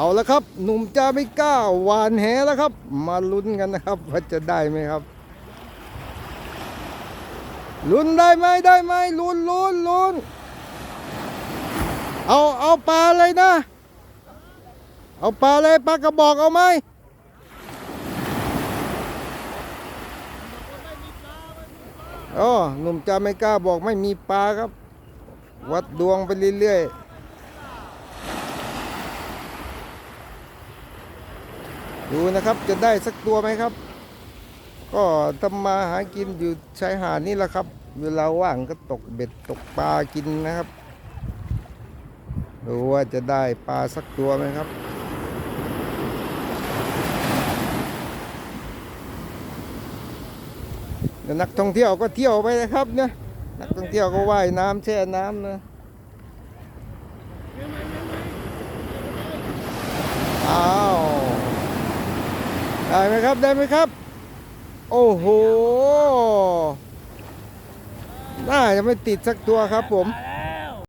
เอาละครับ หนุ่มจาไม่กล้าหวานแหแล้วครับ มาลุ้นกันนะครับว่าจะได้ไหมครับลุ้นได้ไหมได้ไหมลุ้นลุ้นลุ้นเอาเอาปลาเลยนะ เอาปลาเลยปลากระบอกเอาไหมอ๋อหนุ่มจาไม่กล้าบอกไม่มีปลาครับ วัดดวงไปเรื่อยๆ ดูนะครับจะได้สักตัวไหมครับ ก็ทำมาหากินอยู่ชายหาดนี่แหละครับ เวลาว่างก็ตกเบ็ดตกปลากินนะครับ ดูว่าจะได้ปลาสักตัวไหมครับนักท่องเที่ยวก็เที่ยวไปนะครับเนี่ยนักท่องเที่ยวก็ว่ายน้ำแช่น้ำนะอ้าว ได้ไหมครับ ได้ไหมครับ โอ้โห น่าจะไม่ติดสักตัวครับผม